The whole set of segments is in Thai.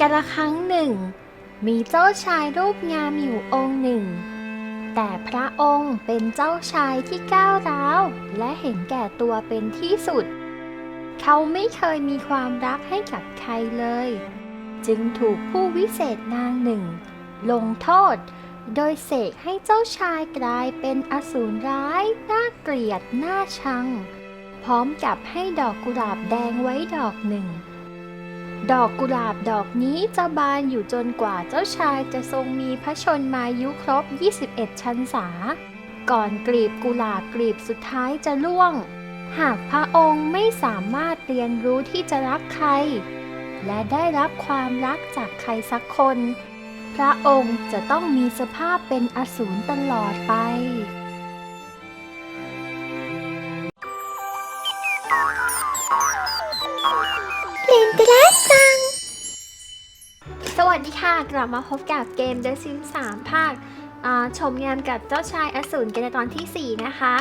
กาละครั้งหนึ่ง มีเจ้าชายรูปงามอยู่องค์หนึ่ง แต่พระองค์เป็นเจ้าชายที่ก้าวร้าว และเห็นแก่ตัวเป็นที่สุด เขาไม่เคยมีความรักให้กับใครเลย จึงถูกผู้วิเศษนางหนึ่ง ลงโทษ โดยเสกให้เจ้าชายกลายเป็นอสูรร้าย น่าเกลียด น่าชัง พร้อมกับให้ดอกกุหลาบแดงไว้ดอกหนึ่ง ดอกกุหลาบดอกนี้จะบานอยู่จนกว่าเจ้าชายจะทรงมีพระชนมายุครบ 21 ชันษา ก่อนกลีบกุหลาบกลีบสุดท้ายจะร่วง หากพระองค์ไม่สามารถเรียนรู้ที่จะรักใคร และได้รับความรักจากใครสักคน พระองค์จะต้องมีสภาพเป็นอสูรตลอดไป วัสดีค่ะ กลับมาพบกับเกม The Sims 3 ภาคอ่าชมงามกับเจ้าชายอสูรกันในตอนที่ 4 นะคะ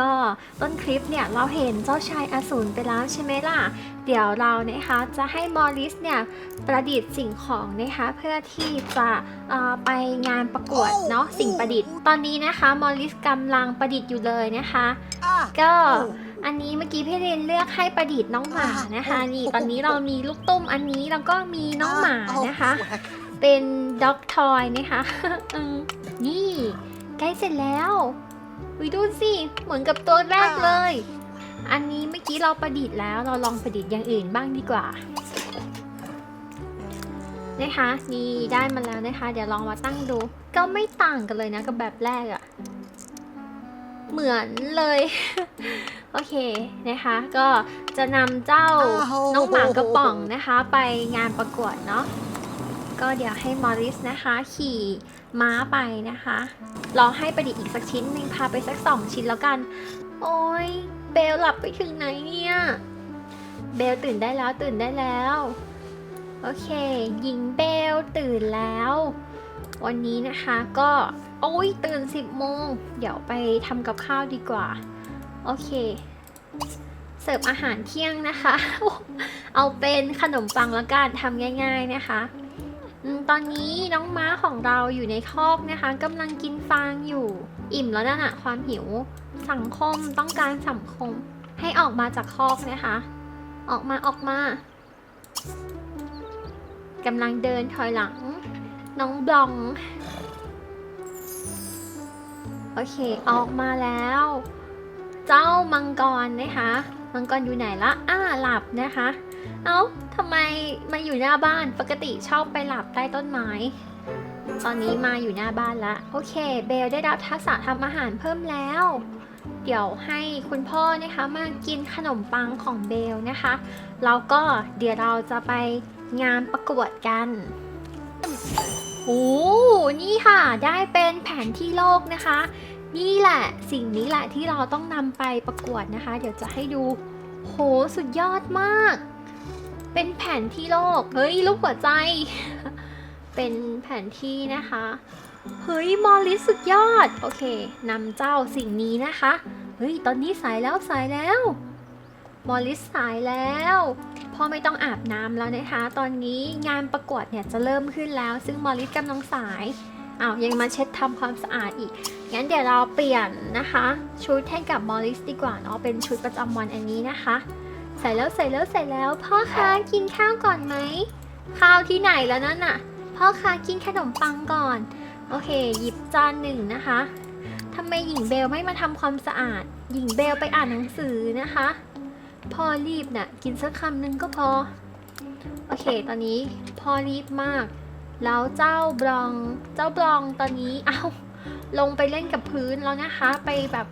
ก็ต้นคลิปเนี่ยเราเห็นเจ้าชายอสูรไปแล้วใช่ไหมล่ะ เดี๋ยวเรานะคะจะให้มอริสเนี่ยประดิษฐ์สิ่งของนะคะเพื่อที่จะเอ่อไปงานประกวดเนาะสิ่งประดิษฐ์ ตอนนี้นะคะมอริสกำลังประดิษฐ์อยู่เลยนะคะ ก็ อันนี้เมื่อกี้พี่เรนเลือกให้ประดิษฐ์น้องหมานะคะ นี่ตอนนี้เรามีลูกตุ้มอันนี้แล้วก็มีน้องหมานะคะ เป็นด็อกทอยนะคะอืมนี่ ใกล้เสร็จแล้ววิดูสิเหมือนกับตัวแรกเลย อันนี้เมื่อกี้เราประดิษฐ์แล้วเราลองประดิษฐ์อย่างอื่นบ้างดีกว่านะคะนี่ได้มาแล้วนะคะ เดี๋ยวลองมาตั้งดู ก็ไม่ต่างกันเลยนะกับแบบแรกอะ เหมือนเลย โอเคนะคะ ก็จะนำเจ้าอ้าวน้องหมากระป๋องนะคะ ไปงานประกวดเนาะก็เดี๋ยวให้มอริสนะคะ ขี่ม้าไปนะคะลองให้ประดิษฐ์อีกสักชิ้นหนึ่งพาไปสักสองชิ้นแล้วกัน โอ้ยเบลหลับไปถึงไหนเนี่ยเบลตื่นได้แล้วตื่นได้แล้ว โอเคหญิงเบลตื่นแล้ว วันนี้นะคะก็ โอ้ยตื่น10โมง เดี๋ยวไปทำกับข้าวดีกว่า โอเค เสิร์ฟอาหารเที่ยงนะคะ เอาเป็นขนมปังแล้วกันทำง่าย ๆนะคะตอนนี้น้องม้าของเราอยู่ในคอกนะคะกำลังกินฟางอยู่ อิ่มแล้วนะ่ะความหิว สังคมต้องการสังคม ให้ออกมาจากคอกนะคะ ออกมาออกมากำลังเดินถอยหลัง น้องบลอง โอเค ออกมาแล้ว เจ้ามังกรนะคะ มังกรอยู่ไหนละอ้าหลับนะคะ เอ้าทำไมมาอยู่หน้าบ้าน ปกติชอบไปหลับใต้ต้นไม้ ตอนนี้มาอยู่หน้าบ้านละโอเค เบลได้รับทักษะทำอาหารเพิ่มแล้ว เดี๋ยวให้คุณพ่อนะคะมากินขนมปังของเบลนะคะ แล้วก็เดี๋ยวเราจะไปงานประกวดกัน โอ้นี่ค่ะได้เป็นแผนที่โลกนะคะ นี่แหละสิ่งนี้แหละที่เราต้องนำไปประกวดนะคะ เดี๋ยวจะให้ดูโหสุดยอดมาก เป็นแผนที่โลก เฮ้ยรูปหัวใจ เป็นแผนที่นะคะ เฮ้ยมอลลิสสุดยอด โอเคนำเจ้าสิ่งนี้นะคะ เฮ้ยตอนนี้สายแล้วสายแล้ว มอลลิสสายแล้วพ่อไม่ต้องอาบน้ำแล้วนะคะ ตอนนี้งานประกวดเนี่ยจะเริ่มขึ้นแล้ว ซึ่งมอลลิสกำลังสายอ้าวยังมาเช็ดทำความสะอาดอีก งั้นเดี๋ยวเราเปลี่ยนนะคะ ชุดให้กับมอลลิสดีกว่าเนาะเป็นชุดประจำวันอันนี้นะคะ ใส่แล้วใส่แล้วใส่แล้วพ่อคะกินข้าวก่อนไหมข้าวที่ไหนแล้วนั่นน่ะ พ่อคะกินขนมปังก่อน โอเค หยิบจานหนึ่งนะคะทำไมหญิงเบลไม่มาทำความสะอาด หญิงเบลไปอ่านหนังสือนะคะ พ่อรีบน่ะ กินสักคำหนึ่งก็พอ โอเค ตอนนี้พ่อรีบมาก แล้วเจ้าบลอง เจ้าบลองตอนนี้ เอาลงไปเล่นกับพื้นแล้วนะคะ ไปแบบ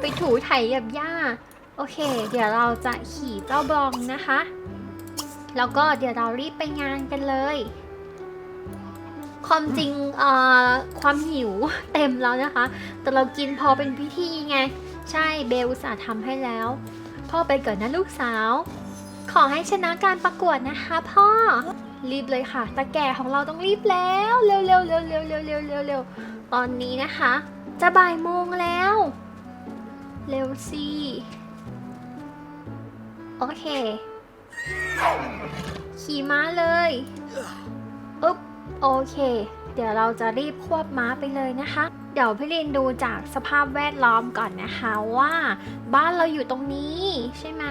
ไปถูไถกับหญ้า โอเค เดี๋ยวเราจะขี่เจ้าบลองนะคะ แล้วก็เดี๋ยวเรารีบไปงานกันเลยความจริงเอ่อความหิวเต็มแล้วนะคะ แต่เรากินพอเป็นพิธีไง ใช่เบลอุตสาห์ทำให้แล้ว พ่อไปก่อนนะลูกสาว ขอให้ชนะการประกวดนะคะพ่อ รีบเลยค่ะ ตาแก่ของเราต้องรีบแล้ว เร็วเร็วเร็วเร็วเร็วเร็วเร็วเร็วตอนนี้นะคะ จะบ่ายโมงแล้ว เร็วสิโอเคขขี่ม้าเลย อึ๊บ โอเค เดี๋ยวเราจะรีบควบม้าไปเลยนะคะ เดี๋ยวพี่ลินดูจากสภาพแวดล้อมก่อนนะคะว่า บ้านเราอยู่ตรงนี้ใช่ไหม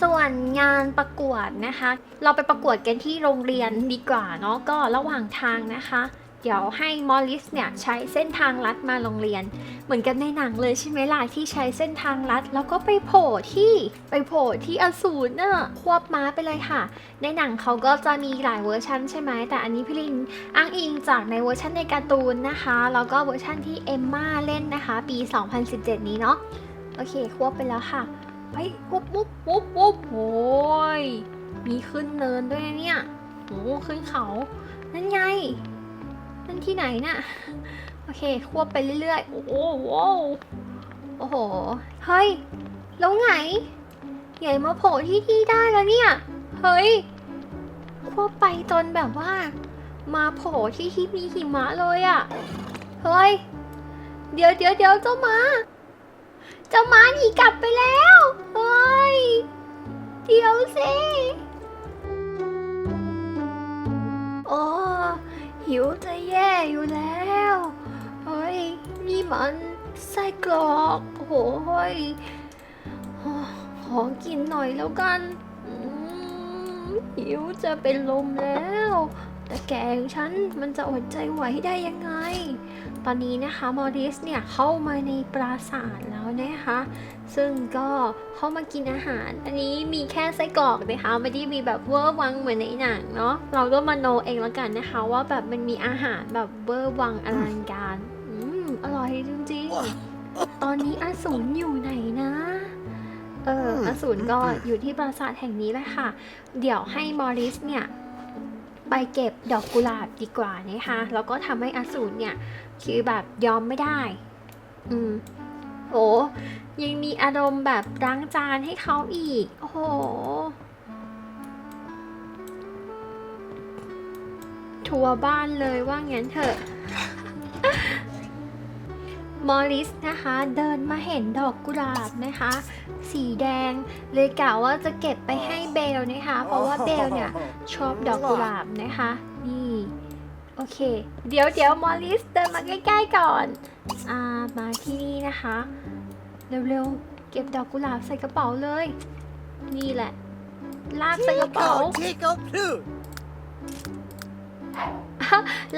ส่วนงานประกวดนะคะ เราไปประกวดกันที่โรงเรียนดีกว่าเนาะก็ระหว่างทางนะคะ เดี๋ยวให้มอลิสเนี่ยใช้เส้นทางลัดมาโรงเรียน เหมือนกันในหนังเลยใช่ไหมล่ะที่ใช้เส้นทางลัด แล้วก็ไปโผล่ที่ไปโผล่ที่อสูรเน่ะควบม้าไปเลยค่ะ ในหนังเขาก็จะมีหลายเวอร์ชันใช่ไหมแต่อันนี้พี่ลินอ้างอิงจากในเวอร์ชันในการ์ตูนนะคะแล้วก็เวอร์ชันที่เอมมาเล่นนะคะ ปี 2017 นี้เนาะโอเคควบไปแล้วค่ะไปวุบวุบวุบวุบโอ้ยมีขึ้นเนินด้วยเนี่ยโอ้ขึ้นเขานั่นไง นั่นที่ไหนน่ะ โอเค ควบไปเรื่อยๆ โอ้โหว้าวโอ้โห เฮ้ย แล้วไง ใหญ่มาโผล่ที่ที่ได้แล้วเนี่ย เฮ้ย ควบไปจนแบบว่า มาโผล่ที่ที่มีหิมะเลยอะ่ะ เฮ้ย เดี๋ยวเดี๋ยวเดี๋ยวเจ้ามา เจ้ามาหนีกลับไปแล้ว เฮ้ย เดี๋ยวสิโอ้ หิวจะแย่อยู่แล้วเฮ้ยนี่มันไส้กรอกโอ้โหเฮ้ยโอ้ขอกินหน่อยแล้วกันหิวจะเป็นลมแล้ว แต่แกงฉันมันจะอดใจไหวได้ยังไง ตอนนี้นะคะมอริสเนี่ยเข้ามาในปราสาทแล้วนะคะ ซึ่งก็เข้ามากินอาหาร อันนี้มีแค่ไส้กรอกนะคะไม่ได้มีแบบเวอร์วังเหมือนในหนังเนาะเราก็มาโนเองแล้วกันนะคะ ว่าแบบมันมีอาหารแบบเวอร์วังอลังการอืมอร่อยจริงๆ ตอนนี้อสูรอยู่ไหนนะเอออสูรก็อยู่ที่ปราสาทแห่งนี้แหละค่ะ เดี๋ยวให้มอริสเนี่ย ไปเก็บดอกกุหลาบดีกว่านะคะแล้วก็ทำให้อสูรเนี่ยคือแบบยอมไม่ได้ อืมโอ้ยังมีอารมณ์แบบล้างจานให้เขาอีก โอ้โหทัวร์บ้านเลยว่างั้นเถอะ มอริสนะคะ เดินมาเห็นดอกกุหลาบนะคะ สีแดงเลยกล่าวว่าจะเก็บไปให้เบลนะคะ เพราะว่าเบลเนี่ยชอบดอกกุหลาบนะคะ นี่โอเค เดี๋ยวเดี๋ยวมอริสเดินมาใกล้ๆก่อนอ่ามาที่นี่นะคะ เร็วๆเก็บดอกกุหลาบใส่กระเป๋าเลย นี่แหละ ลากใส่กระเป๋า Tickle, tickle, too.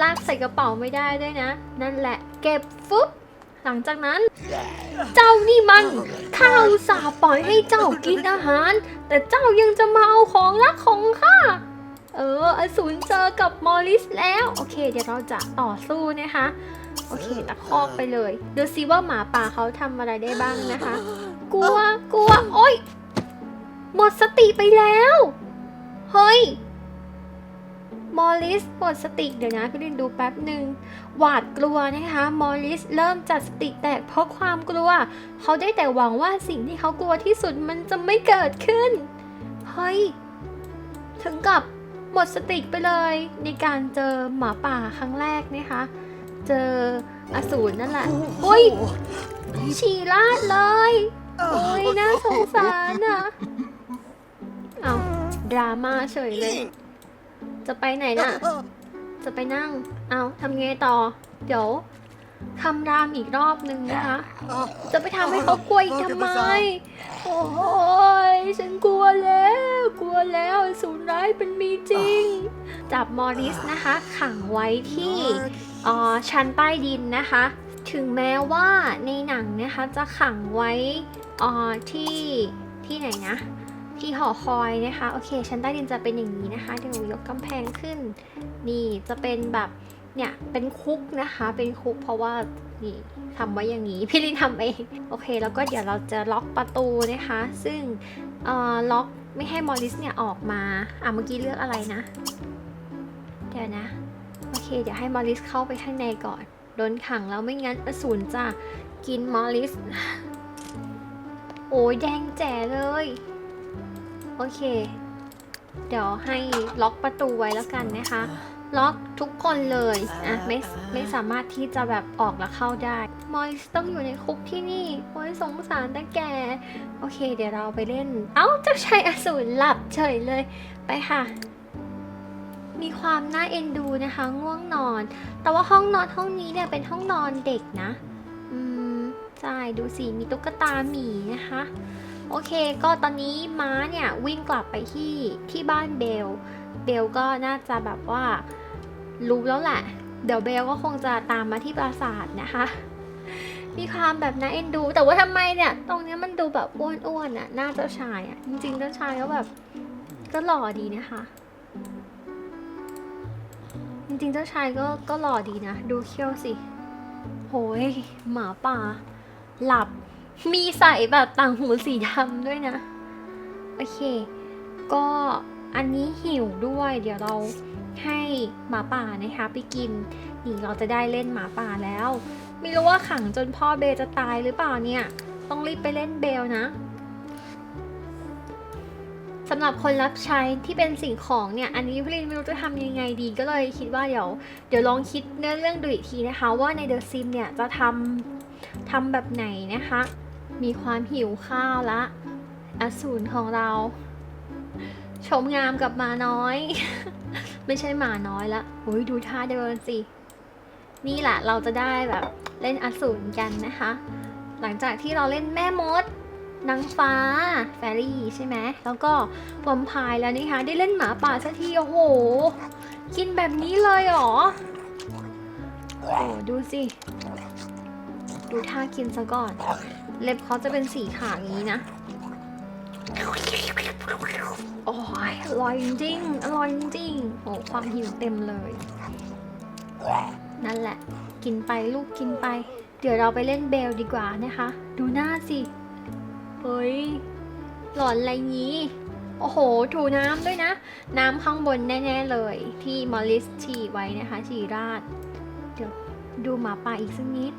ลากใส่กระเป๋าไม่ได้ด้วยนะ นั่นแหละ เก็บฟุ๊บ หลังจากนั้น เจ้านี่มันข้าอุตส่าห์ปล่อยให้เจ้ากินอาหาร แต่เจ้ายังจะมาเอาของรักของข้าเอออสูรเจอกับมอริสแล้ว โอเค เดี๋ยวเราจะต่อสู้นะคะ โอเคตะคอกไปเลยดูซิว่าหมาป่าเขาทำอะไรได้บ้างนะคะ กลัวกลัวโอ๊ยหมดสติไปแล้ว เฮ้ย มอริสหมดสติเดี๋ยวนะพี่ลินดูแป๊บหนึ่งหวาดกลัวนะคะมอริสเริ่มจัดสติแตกเพราะความกลัว เขาได้แต่หวังว่าสิ่งที่เขากลัวที่สุดมันจะไม่เกิดขึ้น เฮ้ย ถึงกับหมดสติไปเลยในการเจอหมาป่าครั้งแรกนะคะ เจออสูรนั่นแหละเฮ้ยฉี่ราดเลย โอ้ยน่าสงสารอะ เอาดราม่าเฉยเลย จะไปไหนน่ะ จะไปนั่ง เอาทำไงต่อ เดี๋ยวคำรามอีกรอบนึงนะคะ จะไปทำให้เขากลัวอีกทำไม โอ้ยฉันกลัวแล้ว กลัวแล้วสูนร้ายเป็นมีจริง จับมอริสนะคะ ขังไว้ที่เอ่อชั้นใต้ดินนะคะ ถึงแม้ว่าในหนังนะคะจะขังไว้เอ่อที่ที่ไหนนะ ที่หอคอยนะคะ โอเค ชั้นใต้ดินจะเป็นอย่างนี้นะคะ เดี๋ยวยกกำแพงขึ้น นี่จะเป็นแบบเนี่ยเป็นคุกนะคะ เป็นคุกเพราะว่านี่ทำไว้อย่างนี้พี่ลินทำเองโอเค แล้วก็เดี๋ยวเราจะล็อกประตูนะคะ ซึ่งเอ่อล็อกไม่ให้มอริสเนี่ยออกมาอะเมื่อกี้เลือกอะไรนะ เดี๋ยวนะ โอเค เดี๋ยวให้มอริสเข้าไปข้างในก่อนโดนขังแล้วไม่งั้นอสูรจะกินมอริส โอ้ยแดงแจ๋เลย โอเค เดี๋ยวให้ล็อกประตูไว้แล้วกันนะคะ ล็อกทุกคนเลยอะไม่ไม่สามารถที่จะแบบออกแล้วเข้าได้ มอยส์ต้องอยู่ในคุกที่นี่โอ้ยสงสารแต่แก โอเค เดี๋ยวเราไปเล่น เอ้าเจ้าชายอสูรหลับเฉยเลย ไปค่ะมีความน่าเอ็นดูนะคะ ง่วงนอน แต่ว่าห้องนอนห้องนี้เนี่ยเป็นห้องนอนเด็กนะ อืมใช่ดูสิมีตุ๊กตาหมีนะคะ โอเค ก็ตอนนี้ม้าเนี่ยวิ่งกลับไปที่ที่บ้านเบล เบลก็น่าจะแบบว่ารู้แล้วแหละ เดี๋ยวเบลก็คงจะตามมาที่ปราสาทนะคะ มีความแบบน่าเอ็นดู แต่ว่าทำไมเนี่ย ตรงนี้มันดูแบบอ้วนๆน่ะ หน้าเจ้าชายอะ จริงๆ เจ้าชายก็แบบก็หล่อดีนะคะ จริงๆ เจ้าชายก็ก็หล่อดีนะ ดูเขี้ยวสิ โหยหมาป่า หลับ มีใส่แบบต่างหูสีดำด้วยนะ โอเค ก็อันนี้หิวด้วย เดี๋ยวเราให้หมาป่านะคะ ไปกิน นี่เราจะได้เล่นหมาป่าแล้ว ไม่รู้ว่าขังจนพ่อเบจะตายหรือเปล่าเนี่ย ต้องรีบไปเล่นเบลนะสำหรับคนรับใช้ที่เป็นสิ่งของเนี่ย อันนี้พี่ลินไม่รู้จะทำยังไงดีก็เลยคิดว่าเดี๋ยว เดี๋ยวลองคิดเนื้อเรื่องดูอีกทีนะคะ ว่าใน The Sim เนี่ยจะทำทำแบบไหนนะคะ มีความหิวข้าวละ อสูรของเรา ชมงามกับหมาน้อย ไม่ใช่หมาน้อยละโอ้ยดูท่าเดินสิ นี่แหละเราจะได้แบบเล่นอสูรกันนะคะ หลังจากที่เราเล่นแม่มดนางฟ้าแฟรี่ใช่ไหม แล้วก็วอมพร์แล้วนี่คะ ได้เล่นหมาป่าสักที โอ้โห กินแบบนี้เลยเหรอ โอ้ดูสิ ดูท่ากินซะก่อน เล็บเขาจะเป็นสีขาวอย่างนี้นะ โอ้ยอร่อยจริง อร่อยจริง โอ้ความหิวเต็มเลย นั่นแหละ กินไปลูกกินไป เดี๋ยวเราไปเล่นเบลดีกว่านะคะ ดูหน้าสิ เฮ้ย หลอนอะไรงี้ โอ้โห ถูน้ำด้วยนะ น้ำข้างบนแน่ๆเลย ที่มอลลิสฉี่ไว้นะคะฉี่ราด เดี๋ยวดูหมาป่าอีกสักนิด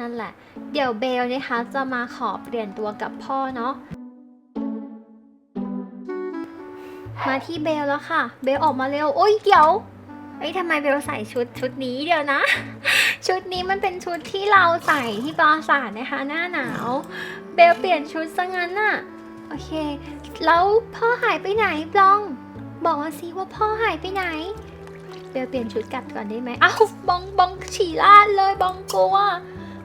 นั่นแหละ เดี๋ยวเบลนะคะจะมาขอเปลี่ยนตัวกับพ่อเนาะมาที่เบลแล้วค่ะ เบลออกมาเร็ว โอ๊ยเดี๋ยวเอ้ยทำไมเบลใส่ชุดชุดนี้เดี๋ยวนะ ชุดนี้มันเป็นชุดที่เราใส่ที่ปราสาทนะคะ หน้าหนาว เบลเปลี่ยนชุดซะงั้นน่ะ โอเค แล้วพ่อหายไปไหนปลอง บอกมาสิว่าพ่อหายไปไหน เบลเปลี่ยนชุดกลับก่อนได้ไหมอ้าวบองบองฉี่ลาดเลยบองกลัว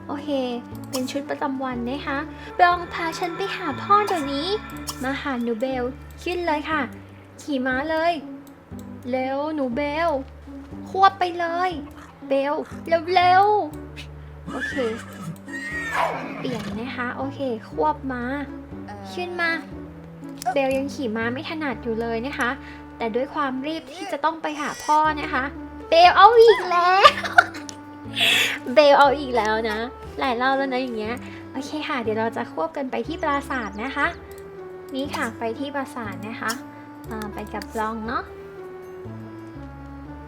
โอเค เป็นชุดประจำวันนะคะบองพาฉันไปหาพ่อเดี๋ยวนี้ มาหาหนูเบล ขึ้นเลยค่ะ ขี่ม้าเลยเร็วหนูเบล ควบไปเลย เบลเร็วเร็วๆ โอเค เปลี่ยนนะคะ โอเค ควบม้า ขึ้นมา เบลยังขี่ม้าไม่ถนัดอยู่เลยนะคะ แต่ด้วยความรีบที่จะต้องไปหาพ่อนะคะ เบลเอาอีกแล้ว เบลเอาอีกแล้วนะ หลายรอบแล้วนะอย่างเงี้ย โอเคค่ะ เดี๋ยวเราจะควบกันไปที่ปราสาทนะคะ นี่ค่ะไปที่ปราสาทนะคะไปกับลองเนาะ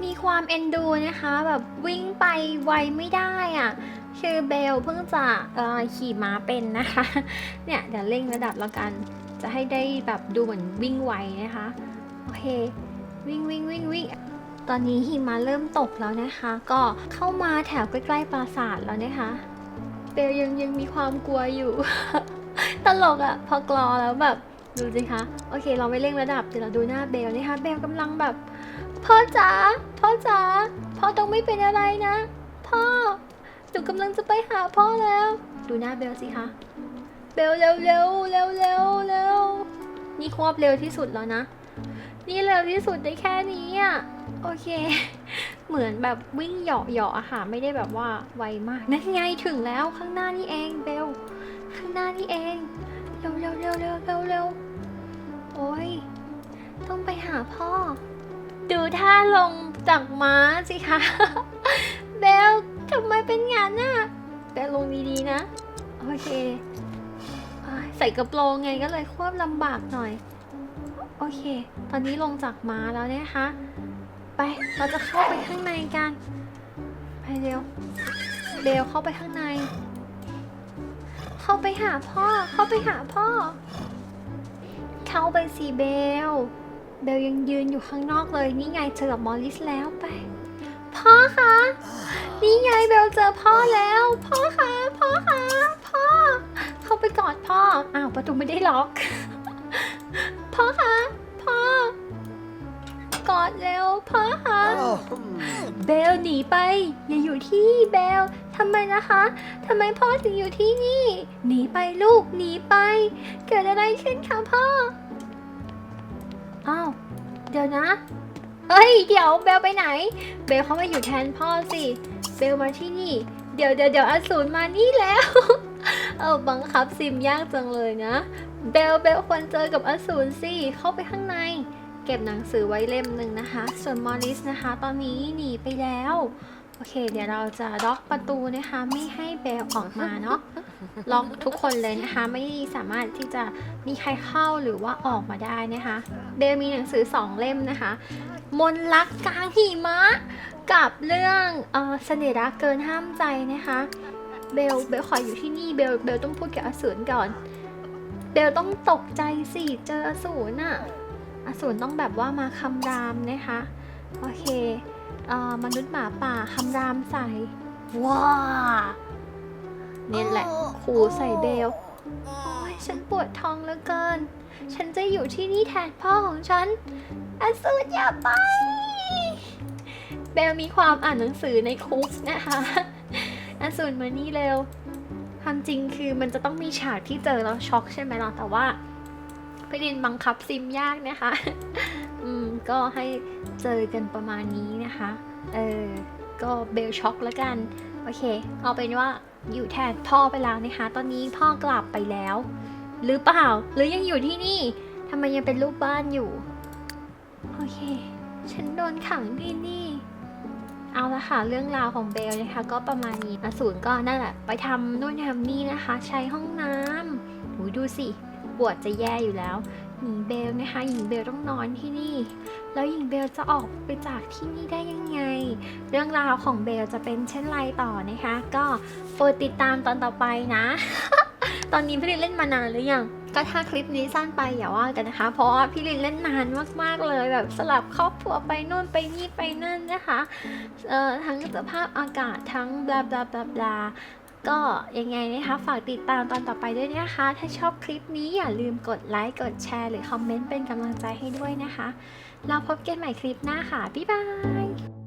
มีความเอ็นดูนะคะ แบบวิ่งไปไวไม่ได้อะ่ะ คือเบลเพิ่งจะขี่ม้าเป็นนะคะ เนี่ยเดี๋ยวเร่งระดับแล้วกัน จะให้ได้แบบดูเหมือนวิ่งไวนะคะ โอเค วิ่งวิ่งวิ่งวิ่ง ตอนนี้หิมะเริ่มตกแล้วนะคะ ก็เข้ามาแถวใกล้ๆปราสาทแล้วนะคะเบลยังยังมีความกลัวอยู่ ตลกอะ่ะพอกรอแล้วแบบดูสิคะ โอเค เราไม่เร่งระดับ เดี๋ยวเราดูหน้าเบลนะคะ เบลกำลังแบบ พ่อจ๋า พ่อจ๋า พ่อต้องไม่เป็นอะไรนะ พ่อ หนูกำลังจะไปหาพ่อแล้ว ดูหน้าเบลสิคะ เบลเร็วเร็วเร็วเร็วเร็วนี่ควบเร็วที่สุดแล้วนะ นี่เร็วที่สุดได้แค่นี้อะ โอเค เหมือนแบบวิ่งเหยาะเหาะอะค่ะ ไม่ได้แบบว่าไวมาก นั่นไงถึงแล้วข้างหน้านี่เองเบล ข้างหน้านี่เอง เร็วเร็วเร็วเร็วเร็วเร็วโอ้ย ต้องไปหาพ่อ ดูท่าลงจากม้าสิคะ เบลทำไมเป็นงั้นน่ะเบลลงดีๆนะ โอเค ใส่กระโปรงไงก็เลยควบลำบากหน่อย โอเค ตอนนี้ลงจากม้าแล้วนะคะ ไป เราจะเข้าไปข้างในกัน ไปเร็ว เบลเข้าไปข้างใน เข้าไปหาพ่อ เข้าไปหาพ่อ เข้าไปสิเบล เบลยังยืนอยู่ข้างนอกเลย นี่ไงเจอกับมอลลิสแล้วไป พ่อคะ นี่ไงเบลเจอพ่อแล้ว พ่อคะ พ่อคะ พ่อ เข้าไปกอดพ่อ อ้าวประตูไม่ได้ล็อก พ่อคะพ่อกอดเร็วพ่อคะเบลหนีไป อย่าอยู่ที่นี่เบลทำไมนะคะทำไมพ่อถึงอยู่ที่นี่ หนีไปลูกหนีไป เกิดอะไรขึ้นคะพ่ออ้าวเดี๋ยวนะเฮ้ยเดี๋ยวเบลไปไหน เบลเขามาอยู่แทนพ่อสิเบลมาที่นี่ เดี๋ยวเดี๋ยวเดี๋ยวอสูรมานี่แล้ว เออบังคับซิมยากจังเลยนะ เบลเบลควรเจอกับอสูรสิ เข้าไปข้างใน เก็บหนังสือไว้เล่มหนึ่งนะคะ ส่วนมอริสนะคะ ตอนนี้หนีไปแล้ว โอเค เดี๋ยวเราจะล็อกประตูนะคะ ไม่ให้เบลออกมาเนาะ ล็อกทุกคนเลยนะคะ ไม่สามารถที่จะมีใครเข้าหรือว่าออกมาได้นะคะ เบลมีหนังสือสองเล่มนะคะ มนต์รักกลางหิมะ กับเรื่องเออเสน่ห์รักเกินห้ามใจนะคะ เบล เบลขออยู่ที่นี่ เบล เบลต้องพูดกับอสูรก่อน เบลต้องตกใจสิเจออสูรน่ะอสูรต้องแบบว่ามาคำรามนะคะ โอเคเอ่อมนุษย์หมาป่าคำรามใส่ว้าเนี่ยแหละขู่ใส่เบลโอ้ยฉันปวดท้องเหลือเกิน ฉันจะอยู่ที่นี่แทนพ่อของฉันอสูรอย่าไป เบลมีความอ่านหนังสือในคุกนะคะอสูรมานี่เร็ว ความจริงคือมันจะต้องมีฉากที่เจอแล้วช็อกใช่ไหมล่ะ แต่ว่าพี่ดินบังคับซิมยากนะคะ อืม ก็ให้เจอกันประมาณนี้นะคะ เออ ก็เบลช็อกแล้วกัน โอเค เอาเป็นว่าอยู่แทนพ่อไปแล้วนะคะ ตอนนี้พ่อกลับไปแล้ว หรือเปล่า หรือยังอยู่ที่นี่ทำไมยังเป็นรูปบ้านอยู่ โอเค ฉันโดนขังที่นี่ เอาละค่ะเรื่องราวของเบลนะคะ ก็ประมาณนี้อสูรก็นั่นแหละไปทำนู่นทำนี่นะคะ ใช้ห้องน้ำหูดูสิปวดจะแย่อยู่แล้วหญิงเบลนะคะหญิงเบลต้องนอนที่นี่ แล้วหญิงเบลจะออกไปจากที่นี่ได้ยังไง เรื่องราวของเบลจะเป็นเช่นไรต่อนะคะ ก็โปรดติดตามตอนต่อไปนะ ตอนนี้พี่ลินเล่นมานานหรือยัง ก็ถ้าคลิปนี้สั้นไปอย่าว่ากันนะคะ เพราะว่าพี่ลินเล่นนานมากๆเลยแบบสลับครอบครัวไปนู่นไปนี่ไปนั่นนะคะเอ่อทั้งสภาพอากาศทั้งบลาบลาบลาบลาก็ยังไงนะคะฝากติดตามตอนต่อไปด้วยนะคะ ถ้าชอบคลิปนี้อย่าลืมกดไลค์กดแชร์หรือคอมเมนต์เป็นกำลังใจให้ด้วยนะคะ เราพบกันใหม่คลิปหน้าค่ะ บ๊ายบาย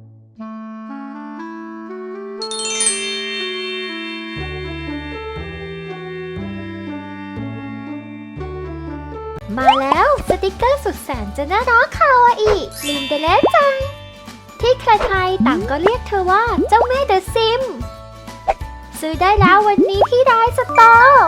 มาแล้ว สติกเกอร์สุดแสนจะน่ารักคาวาอิลินเดเลจัง ที่ใครๆต่างก็เรียกเธอว่าเจ้าแม่เดอะซิม ซื้อได้แล้ววันนี้ที่ร้านสตอร์